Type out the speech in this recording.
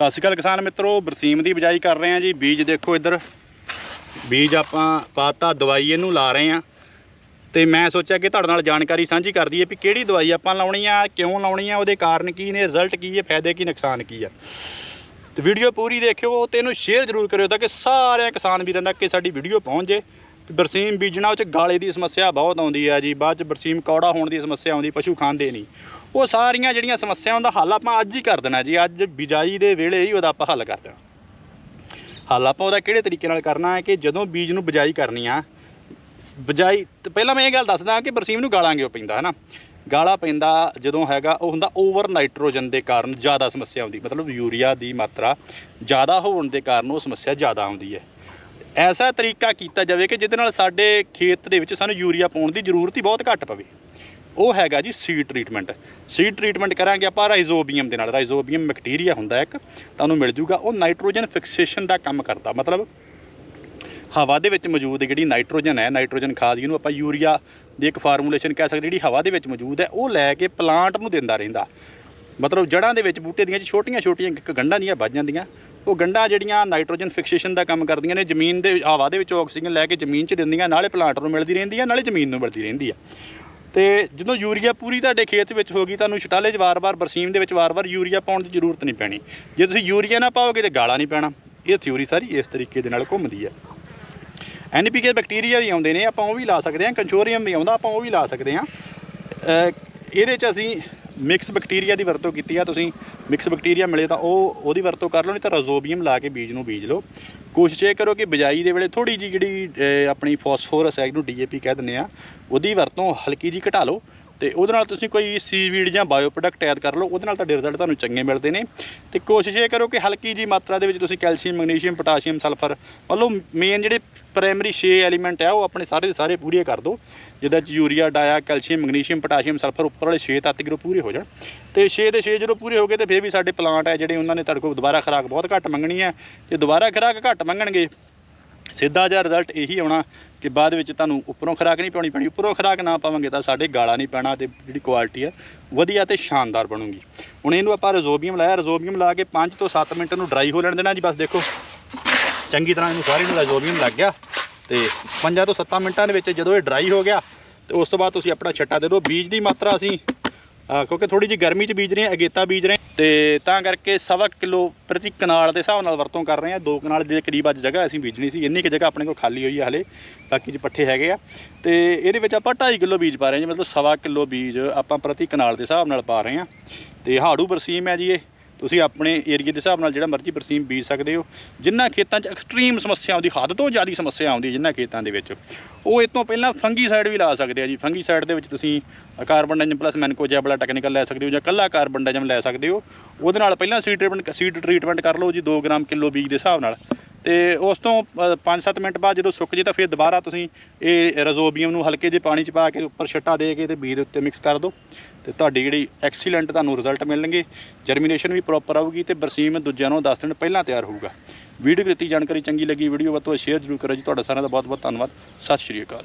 ਸਤਿ ਸ਼੍ਰੀ ਅਕਾਲ ਕਿਸਾਨ ਮਿੱਤਰੋ, ਬਰਸੀਮ ਦੀ ਬਿਜਾਈ ਕਰ ਰਹੇ ਆ ਜੀ। ਬੀਜ ਦੇਖੋ ਇੱਧਰ। ਬੀਜ ਆਪਾਂ ਪਾਤਾ, ਦਵਾਈ ਇਹਨੂੰ ਲਾ ਰਹੇ ਆ ਤੇ ਮੈਂ ਸੋਚਿਆ ਕਿ ਤੁਹਾਡੇ ਨਾਲ ਜਾਣਕਾਰੀ ਸਾਂਝੀ ਕਰ ਦਈਏ ਵੀ ਕਿਹੜੀ ਦਵਾਈ ਆਪਾਂ ਲਾਉਣੀ ਆ, ਕਿਉਂ ਲਾਉਣੀ ਆ, ਉਹਦੇ ਕਾਰਨ ਕੀ ਨੇ ਰਿਜ਼ਲਟ ਕੀ ਹੈ, ਫਾਇਦੇ ਕੀ, ਨੁਕਸਾਨ ਕੀ ਆ। ਤੇ ਵੀਡੀਓ ਪੂਰੀ ਦੇਖਿਓ ਤੇ ਇਹਨੂੰ ਸ਼ੇਅਰ ਜ਼ਰੂਰ ਕਰਿਓ ਤਾਂ ਕਿ ਸਾਰਿਆਂ ਕਿਸਾਨ ਵੀਰਾਂ ਤੱਕ ਕਿ ਸਾਡੀ ਵੀਡੀਓ ਪਹੁੰਚ ਜੇ ਬਰਸੀਮ ਬੀਜਣਾ ਉਹ ਚ ਗਾਲੇ ਦੀ ਸਮੱਸਿਆ ਬਹੁਤ ਆਉਂਦੀ ਹੈ ਜੀ, ਬਾਅਦ ਚ ਬਰਸੀਮ ਕੌੜਾ ਹੋਣ ਦੀ ਸਮੱਸਿਆ ਆਉਂਦੀ, ਪਸ਼ੂ ਖਾਂਦੇ ਨਹੀਂ। ਉਹ ਸਾਰੀਆਂ ਜਿਹੜੀਆਂ ਸਮੱਸਿਆਵਾਂ ਦਾ ਹੱਲ ਆਪਾਂ ਅੱਜ ਹੀ ਕਰ ਦੇਣਾ ਜੀ, ਅੱਜ ਬਿਜਾਈ ਦੇ ਵੇਲੇ ਹੀ ਉਹਦਾ ਆਪਾਂ ਹੱਲ ਕਰ ਦੇਣਾ। ਹੱਲ ਆਪਾਂ ਉਹਦਾ ਕਿਹੜੇ ਤਰੀਕੇ ਨਾਲ ਕਰਨਾ ਹੈ ਕਿ ਜਦੋਂ ਬੀਜ ਨੂੰ ਬਿਜਾਈ ਕਰਨੀ ਆ, ਬਿਜਾਈ ਪਹਿਲਾਂ ਮੈਂ ਇਹ ਗੱਲ ਦੱਸਦਾ ਕਿ ਬਰਸੀਮ ਨੂੰ ਗਾਲਾਂ ਕਿਉਂ ਪੈਂਦਾ ਹੈ ਨਾ ਗਾਲਾ ਪੈਂਦਾ ਜਦੋਂ ਹੈਗਾ, ਉਹ ਹੁੰਦਾ ਓਵਰ ਨਾਈਟ੍ਰੋਜਨ ਦੇ ਕਾਰਨ ਜ਼ਿਆਦਾ ਸਮੱਸਿਆ ਆਉਂਦੀ, ਮਤਲਬ ਯੂਰੀਆ ਦੀ ਮਾਤਰਾ ਜ਼ਿਆਦਾ ਹੋਣ ਦੇ ਕਾਰਨ ਉਹ ਸਮੱਸਿਆ ਜ਼ਿਆਦਾ ਆਉਂਦੀ ਹੈ। ਐਸਾ ਤਰੀਕਾ ਕੀਤਾ ਜਾਵੇ ਕਿ ਜਿਹਦੇ ਨਾਲ ਸਾਡੇ ਖੇਤ ਦੇ ਵਿੱਚ ਸਾਨੂੰ ਯੂਰੀਆ ਪਾਉਣ ਦੀ ਜ਼ਰੂਰਤ ਹੀ ਬਹੁਤ ਘੱਟ ਪਵੇ। ਉਹ ਹੈਗਾ ਜੀ ਸੀਡ ਟ੍ਰੀਟਮੈਂਟ ਸੀਡ ਟ੍ਰੀਟਮੈਂਟ ਕਰਾਂਗੇ ਆਪਾਂ ਰਾਈਜ਼ੋਬੀਅਮ ਦੇ ਨਾਲ। ਰਾਈਜ਼ੋਬੀਅਮ ਬੈਕਟੀਰੀਆ ਹੁੰਦਾ ਇੱਕ, ਤੁਹਾਨੂੰ ਮਿਲ ਜੂਗਾ। ਉਹ ਨਾਈਟ੍ਰੋਜਨ ਫਿਕਸੇਸ਼ਨ ਦਾ ਕੰਮ ਕਰਦਾ। ਮਤਲਬ ਹਵਾ ਦੇ ਵਿੱਚ ਮੌਜੂਦ ਜਿਹੜੀ ਨਾਈਟ੍ਰੋਜਨ ਹੈ ਨਾਈਟ੍ਰੋਜਨ ਖਾਦ ਜਿਹਨੂੰ ਆਪਾਂ ਯੂਰੀਆ ਦੀ ਇੱਕ ਫਾਰਮੂਲੇਸ਼ਨ ਕਹਿ ਸਕਦੇ ਜਿਹੜੀ ਹਵਾ ਦੇ ਵਿੱਚ ਮੌਜੂਦ ਹੈ, ਉਹ ਲੈ ਕੇ ਪਲਾਂਟ ਨੂੰ ਦਿੰਦਾ ਰਹਿੰਦਾ। ਮਤਲਬ ਜੜਾਂ ਦੇ ਵਿੱਚ ਬੂਟੇ ਦੀਆਂ ਛੋਟੀਆਂ ਛੋਟੀਆਂ ਇੱਕ ਗੰਢਾਂ ਦੀਆਂ ਵੱਜ ਜਾਂਦੀਆਂ। ਉਹ ਗੰਢਾਂ ਜਿਹੜੀਆਂ ਨਾਈਟ੍ਰੋਜਨ ਫਿਕਸੇਸ਼ਨ ਦਾ ਕੰਮ ਕਰਦੀਆਂ ਨੇ, ਜ਼ਮੀਨ ਦੇ ਹਵਾ ਦੇ ਵਿੱਚ ਆਕਸੀਜਨ ਲੈ ਕੇ ਜ਼ਮੀਨ 'ਚ ਦਿੰਦੀਆਂ, ਨਾਲੇ ਪਲਾਂਟ ਨੂੰ ਮਿਲਦੀ ਰਹਿੰਦੀ ਆ, ਨਾਲੇ ਜ਼ਮੀਨ ਨੂੰ ਮਿਲਦੀ ਰਹਿੰਦੀ ਆ। ਤੇ ਜਦੋਂ ਯੂਰੀਆ ਪੂਰੀ ਤੁਹਾਡੇ ਖੇਤ ਵਿੱਚ ਹੋ ਗਈ, ਤੁਹਾਨੂੰ ਛਟਾਲੇ 'ਚ ਵਾਰ-ਵਾਰ, ਬਰਸੀਮ ਦੇ ਵਿੱਚ ਵਾਰ-ਵਾਰ ਯੂਰੀਆ ਪਾਉਣ ਦੀ ਜ਼ਰੂਰਤ ਨਹੀਂ ਪੈਣੀ। ਜੇ ਤੁਸੀਂ ਯੂਰੀਆ ਨਾ ਪਾਓਗੇ ਤੇ ਗਾਲਾ ਨਹੀਂ ਪੈਣਾ। ਇਹ ਥਿਊਰੀ ਸਾਰੀ ਇਸ ਤਰੀਕੇ ਦੇ ਨਾਲ ਘੁੰਮਦੀ ਹੈ ਐਨਪੀਕੇ ਬੈਕਟੀਰੀਆ ਵੀ ਆਉਂਦੇ ਨੇ, ਆਪਾਂ ਉਹ ਵੀ ਲਾ ਸਕਦੇ ਹਾਂ, ਕੰਚੋਰੀਅਮ ਵੀ ਆਉਂਦਾ, ਆਪਾਂ ਉਹ ਵੀ ਲਾ ਸਕਦੇ ਹਾਂ। ਇਹਦੇ 'ਚ ਅਸੀਂ ਮਿਕਸ ਬੈਕਟੀਰੀਆ ਦੀ ਵਰਤੋਂ ਕੀਤੀ ਆ, ਤੁਸੀਂ ਮਿਕਸ ਬੈਕਟੀਰੀਆ ਮਿਲੇ ਤਾਂ ਉਹ, ਉਹਦੀ ਵਰਤੋਂ ਕਰ ਲਓ, ਨਹੀਂ ਤਾਂ ਰਜ਼ੋਬੀਅਮ ਲਾ ਕੇ ਬੀਜ ਨੂੰ ਬੀਜ ਲਓ। ਕੋਸ਼ਿਸ਼ ਇਹ ਕਰੋ ਕਿ ਬਿਜਾਈ ਦੇ ਵੇਲੇ ਥੋੜੀ ਜਿਹੀ ਜਿਹੜੀ ਆਪਣੀ ਫਾਸਫੋਰਸ ਹੈ, ਇਹਨੂੰ ਡੀਏਪੀ ਕਹਿ ਦਿੰਦੇ ਆ, ਉਹਦੀ ਵਰਤੋਂ ਹਲਕੀ ਜੀ ਘਟਾ ਲਓ ਤੇ ਉਹਦੇ ਨਾਲ ਤੁਸੀਂ ਕੋਈ ਸੀਵੀਡ ਜਾਂ ਬਾਇਓ ਪ੍ਰੋਡਕਟ ਐਡ ਕਰ ਲਓ, ਉਹਦੇ ਨਾਲ ਤੁਹਾਡੇ ਰਿਜ਼ਲਟ ਤੁਹਾਨੂੰ ਚੰਗੇ ਮਿਲਦੇ ਨੇ। ਤੇ ਕੋਸ਼ਿਸ਼ ਇਹ ਕਰੋ ਕਿ ਹਲਕੀ ਜੀ ਮਾਤਰਾ ਦੇ ਵਿੱਚ ਤੁਸੀਂ ਕੈਲਸ਼ੀਅਮ, ਮੈਗਨੀਸ਼ੀਅਮ, ਪੋਟਾਸ਼ੀਅਮ, ਸਲਫਰ, ਮਤਲਬ ਮੇਨ ਜਿਹੜੇ ਪ੍ਰਾਇਮਰੀ 6 ਐਲੀਮੈਂਟ ਆ, ਉਹ ਆਪਣੇ ਸਾਰੇ ਦੇ ਸਾਰੇ ਪੂਰੇ ਕਰ ਦਿਓ। ਜਿੱਦਾਂ ਚ ਯੂਰੀਆ, ਡਾਇਆ, ਕੈਲਸ਼ੀਅਮ, ਮੈਗਨੀਸ਼ੀਅਮ, ਪੋਟਾਸ਼ੀਅਮ, ਸਲਫਰ ਉੱਪਰ ਵਾਲੇ 6 ਤੱਤ ਜਦੋਂ ਪੂਰੇ ਹੋ ਜਾਣ, ਤੇ 6 ਦੇ 6 ਜਦੋਂ ਪੂਰੇ ਹੋ ਗਏ ਤੇ ਫਿਰ ਵੀ ਸਾਡੇ ਪਲਾਂਟ ਹੈ ਜਿਹੜੇ ਉਹਨਾਂ ਨੇ ਤੁਹਾਡੇ ਕੋਲ ਦੁਬਾਰਾ ਖੁਰਾਕ ਬਹੁਤ ਘੱਟ ਮੰਗਣੀ ਹੈ। ਜੇ ਦੁਬਾਰਾ ਖੁਰਾਕ ਘੱਟ ਮੰਗਣਗੇ, ਸਿੱਧਾ ਜਿਹਾ ਰਿਜ਼ਲਟ ਇਹੀ ਆਉਣਾ ਕਿ ਬਾਅਦ ਵਿੱਚ ਤੁਹਾਨੂੰ ਉੱਪਰੋਂ ਖੁਰਾਕ ਨਹੀਂ ਪਾਉਣੀ ਪੈਣੀ, ਉੱਪਰੋਂ ਖੁਰਾਕ ਨਾ ਪਾਵਾਂਗੇ ਤਾਂ ਸਾਡੇ ਗਾਲਾ ਨਹੀਂ ਪੈਣਾ ਤੇ ਜਿਹੜੀ ਕੁਆਲਿਟੀ ਹੈ ਵਧੀਆ ਤੇ ਸ਼ਾਨਦਾਰ ਬਣੂਗੀ। ਹੁਣ ਇਹਨੂੰ ਆਪਾਂ ਰਜ਼ੋਬੀਅਮ ਲਾਇਆ ਰਜ਼ੋਬੀਅਮ ਲਾ ਕੇ 5 ਤੋਂ 7 ਮਿੰਟ ਨੂੰ ਡਰਾਈ ਹੋ ਲੈਣ ਦੇਣਾ ਜੀ, ਬਸ ਦੇਖੋ। ਚੰਗੀ ਤਰ੍ਹਾਂ ਇਹਨੂੰ ਸਾਰੀ ਨੂੰ ਰਜ਼ੋਬੀਅਮ ਲੱਗ ਗਿਆ। ਤੇ 5 ਤੋਂ 7 ਮਿੰਟਾਂ ਦੇ ਵਿੱਚ ਜਦੋਂ ਇਹ ਡਰਾਈ ਹੋ ਗਿਆ, ਤੇ ਉਸ ਤੋਂ ਬਾਅਦ ਤੁਸੀਂ ਆਪਣਾ ਛੱਟਾ ਦੇ ਦਿਓ। ਬੀਜ ਦੀ ਮਾਤਰਾ ਅਸੀਂ ਕਿਉਂਕਿ ਥੋੜੀ ਜਿਹੀ ਗਰਮੀ 'ਚ ਬੀਜ ਰਹੇ ਹਾਂ, ਅਗੇਤਾ ਬੀਜ ਰਹੇ ਹਾਂ। ਤੇ ਤਾਂ ਕਰਕੇ ਸਵਾ ਕੁ ਕਿਲੋ ਪ੍ਰਤੀ ਕਨਾਲ ਦੇ ਹਿਸਾਬ ਨਾਲ ਵਰਤੋਂ ਕਰ ਰਹੇ ਹਾਂ। ਦੋ ਕਨਾਲ ਦੇ ਕਰੀਬ ਅੱਜ ਜਗ੍ਹਾ ਅਸੀਂ ਬੀਜਣੀ ਸੀ। ਇੰਨੀ ਕੁ ਜਗ੍ਹਾ ਆਪਣੇ ਕੋਲ ਖਾਲੀ ਹੋਈ ਹੈ ਹਲੇ, ਬਾਕੀ ਜੀ ਪੱਠੇ ਹੈਗੇ ਆ। ਤੇ ਇਹਦੇ ਵਿੱਚ ਆਪਾਂ 2.5 ਕਿਲੋ ਬੀਜ ਪਾ ਰਹੇ ਹਾਂ, ਜੀ। ਮਤਲਬ ਸਵਾ ਕਿਲੋ ਬੀਜ ਆਪਾਂ ਪ੍ਰਤੀ ਕਨਾਲ ਦੇ ਹਿਸਾਬ ਨਾਲ ਪਾ ਰਹੇ ਹਾਂ। ਤੇ ਹਾੜੂ ਬਰਸੀਮ ਹੈ ਜੀ ਇਹ। ਤੁਸੀਂ ਆਪਣੇ ਏਰੀਆ ਦੇ ਹਿਸਾਬ ਨਾਲ ਜਿਹੜਾ ਮਰਜ਼ੀ ਬਰਸੀਮ ਬੀਜ ਸਕਦੇ ਹੋ ਜਿਨ੍ਹਾਂ ਖੇਤਾਂ 'ਚ ਐਕਸਟ੍ਰੀਮ ਸਮੱਸਿਆ ਆਉਂਦੀ, ਹੱਦ ਤੋਂ ਜ਼ਿਆਦਾ ਸਮੱਸਿਆ ਆਉਂਦੀ ਜਿਨ੍ਹਾਂ ਖੇਤਾਂ ਦੇ ਵਿੱਚ, ਉਹ ਇਹ ਤੋਂ ਪਹਿਲਾਂ ਫੰਗੀਸਾਈਡ ਵੀ ਲਾ ਸਕਦੇ ਆ ਜੀ। ਫੰਗੀ ਸਾਈਡ ਦੇ ਵਿੱਚ ਤੁਸੀਂ ਕਾਰਬਨ ਡਾਈਜਮ ਪਲੱਸ ਮੈਨਕੋਜੈਬ ਵਾਲਾ ਟੈਕਨੀਕਲ ਲੈ ਸਕਦੇ ਹੋ ਜਾਂ ਕੱਲਾ ਕਾਰਬਨ ਡਾਈਜਮ ਲੈ ਸਕਦੇ ਹੋ। ਉਹਦੇ ਨਾਲ ਪਹਿਲਾਂ ਸੀਡ ਟ੍ਰੀਟਮੈਂਟ ਸੀਡ ਟ੍ਰੀਟਮੈਂਟ ਕਰ ਲਓ ਜੀ 2 ਗ੍ਰਾਮ ਕਿਲੋ ਬੀਜ ਦੇ ਹਿਸਾਬ ਨਾਲ। ਤੇ ਉਸ ਤੋਂ 5-7 ਮਿੰਟ ਬਾਅਦ ਜਦੋਂ ਸੁੱਕ ਜੇ ਤਾਂ ਫਿਰ ਦੁਬਾਰਾ ਤੁਸੀਂ ਇਹ ਰਜ਼ੋਬੀਅਮ ਨੂੰ ਹਲਕੇ ਜਿਹੇ ਪਾਣੀ 'ਚ ਪਾ ਕੇ ਉੱਪਰ ਛੱਟਾ ਦੇ ਕੇ ਤੇ ਬੀਜ ਦੇ ਉੱਤੇ ਮਿਕਸ ਕਰ ਦਿਓ ਤੇ ਤੁਹਾਡੀ ਜਿਹੜੀ ਐਕਸੀਲੈਂਟ ਤੁਹਾਨੂੰ ਰਿਜ਼ਲਟ ਮਿਲਣਗੇ। ਜਰਮੀਨੇਸ਼ਨ ਵੀ ਪ੍ਰੋਪਰ ਆਊਗੀ ਤੇ ਬਰਸੀਮ ਦੂਜਿਆਂ ਨੂੰ 10 ਦਿਨ ਪਹਿਲਾਂ ਤਿਆਰ ਹੋਊਗਾ। ਵੀਡੀਓ ਦਿੱਤੀ ਜਾਣਕਾਰੀ ਚੰਗੀ ਲੱਗੀ, ਵੀਡੀਓ ਵੱਧ ਤੋਂ ਵੱਧ ਸ਼ੇਅਰ ਜ਼ਰੂਰ ਕਰੋ ਜੀ। ਤੁਹਾਡਾ ਸਾਰਿਆਂ ਦਾ ਬਹੁਤ ਬਹੁਤ ਧੰਨਵਾਦ। ਸਤਿ ਸ਼੍ਰੀ ਅਕਾਲ।